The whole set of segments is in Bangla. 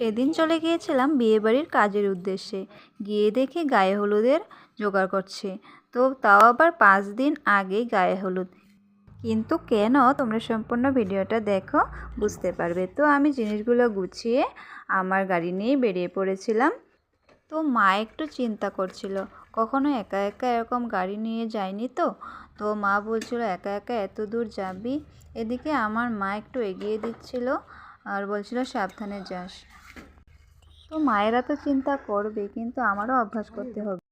সেদিন চলে গিয়েছিলাম বিয়েবাড়ির কাজের উদ্দেশ্যে। গিয়ে দেখি গায়ে হলুদের জোগাড় করছে। তো তাও আবার পাঁচ দিন আগেই গায়ে হলুদ। কিন্তু কেন? তোমরা সম্পূর্ণ ভিডিওটা দেখো, বুঝতে পারবে। তো আমি জিনিসগুলো গুছিয়ে আমার গাড়ি নিয়েই বেরিয়ে পড়েছিলাম। তো মা একটু চিন্তা করছিল, কখনো একা একা এরকম গাড়ি নিয়ে যায়নি তো? তো মা বলছিল, একা একা এত দূর যাবি? এদিকে আমার মা একটু এগিয়ে দিচ্ছিল আর বলছিল, সাবধানে যাস। তো মায়েরা তো চিন্তা করবে, কিন্তু আমারও অভ্যাস করতে হবে।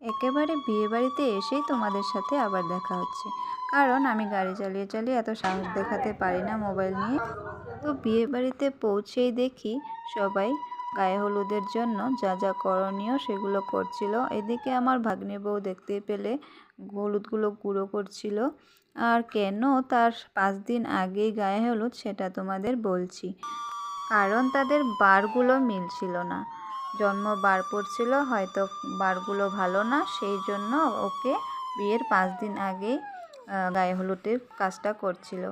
একেবারে বিয়েবাড়িতে এসেই তোমাদের সাথে আবার দেখা হচ্ছে। কারণ আমি গাড়ি চালিয়ে চালিয়ে এত সাহস দেখাতে পারি না মোবাইল নিয়ে। তো বিয়েবাড়িতে পৌঁছেই দেখি সবাই গায়ে হলুদের জন্য যা যা করণীয় সেগুলো করছিল। এদিকে আমার ভাগ্নে বউ দেখতে পেলে হলুদগুলো গুঁড়ো করছিল। আর কেন তার পাঁচ দিন আগেই গায়ে হলুদ সেটা তোমাদের বলছি। কারণ তাদের বারগুলো মিলছিল না। জন্ম বার পড়ছিল, হয়তো বারগুলো ভালো না, সেই জন্য ওকে বিয়ের পাঁচ দিন আগেই গায়ে হলুদের কাজটা করছিল।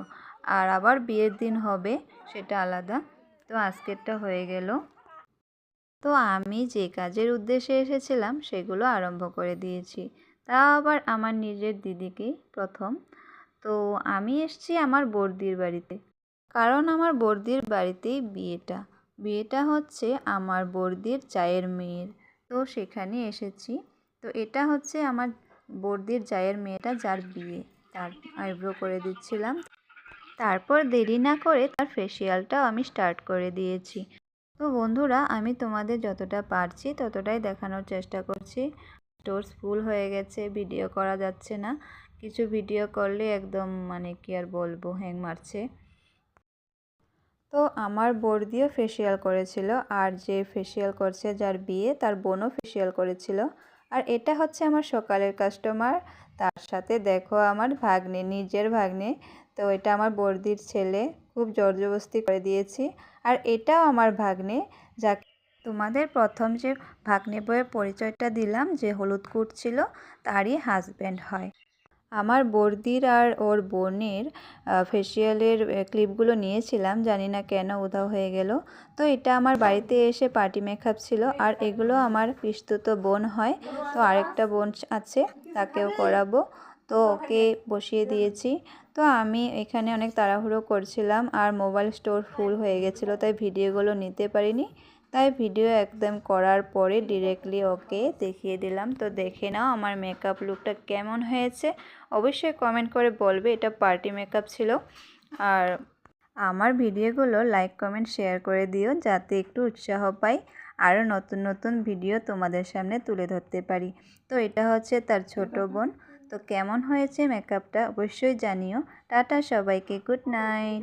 আর আবার বিয়ের দিন হবে, সেটা আলাদা। তো আজকেরটা হয়ে গেল। তো আমি যে কাজের উদ্দেশ্যে এসেছিলাম, সেগুলো আরম্ভ করে দিয়েছি। তা আবার আমার নিজের দিদিকেই প্রথম। তো আমি এসছি আমার বর্দির বাড়িতে। কারণ আমার বর্দির বাড়িতেই বিয়েটা। বিয়েটা হচ্ছে আমার বর্দির চায়ের মেয়ের। তো সেখানে এসেছি। তো এটা হচ্ছে আমার বর্দির জায়ের মেয়েটা যার বিয়ে। তার আইব্রো করে দিচ্ছিলাম। তারপর দেরি না করে তার ফেসিয়ালটাও আমি স্টার্ট করে দিয়েছি। তো বন্ধুরা, আমি তোমাদের যতটা পারছি ততটাই দেখানোর চেষ্টা করছি। স্টোর্স ফুল হয়ে গেছে, ভিডিও করা যাচ্ছে না। কিছু ভিডিও করলে একদম মানে কি আর বলব, হ্যাং মারছে। তো আমার বর্দিও ফেসিয়াল করেছিল আর যে ফেসিয়াল করছে যার বিয়ে তার বোনও ফেসিয়াল করেছিল। আর এটা হচ্ছে আমার সকালের কাস্টমার তার সাথে দেখো আমার ভাগ্নে, নিজের ভাগ্নে। তো এটা আমার বর্দির ছেলে, খুব জর্জবস্তি করে দিয়েছি। আর এটাও আমার ভাগ্নে যা তোমাদের প্রথম যে ভাগ্নে বইয়ের পরিচয়টা দিলাম, যে হলুদ কুটছিল তারই হাজব্যান্ড হয়। আমার বর্দির আর ওর বোনের ফেসিয়ালের ক্লিপগুলো নিয়েছিলাম, জানি না কেন উধাও হয়ে গেল। তো এটা আমার বাড়িতে এসে পার্টি মেকআপ ছিল, আর এগুলো আমার পিস্তুত বোন হয়, তো আরেকটা বোন আছে, তাকেও করাবো। তো ওকে বসিয়ে দিয়েছি। তো আমি এখানে অনেক তাড়াহুড়ো করছিলাম, আর মোবাইল স্টোর ফুল হয়ে গেছিল, তাই ভিডিওগুলো নিতে পারিনি। তাই ভিডিও একদম করার পরে ডিরেক্টলি ওকে দেখিয়ে দিলাম। তো দেখে নাও আমার মেকআপ লুকটা কেমন হয়েছে। অবশ্যই কমেন্ট করে বলবে, এটা পার্টি মেকআপ ছিল। আর আমার ভিডিওগুলো লাইক কমেন্ট শেয়ার করে দিও, যাতে একটু উৎসাহ পাই। আরও নতুন নতুন ভিডিও তোমাদের সামনে তুলে ধরতে পারি। তো এটা হচ্ছে তার ছোট বোন। তো কেমন হয়েছে মেকআপটা অবশ্যই জানিও। টাটা সবাইকে গুড নাইট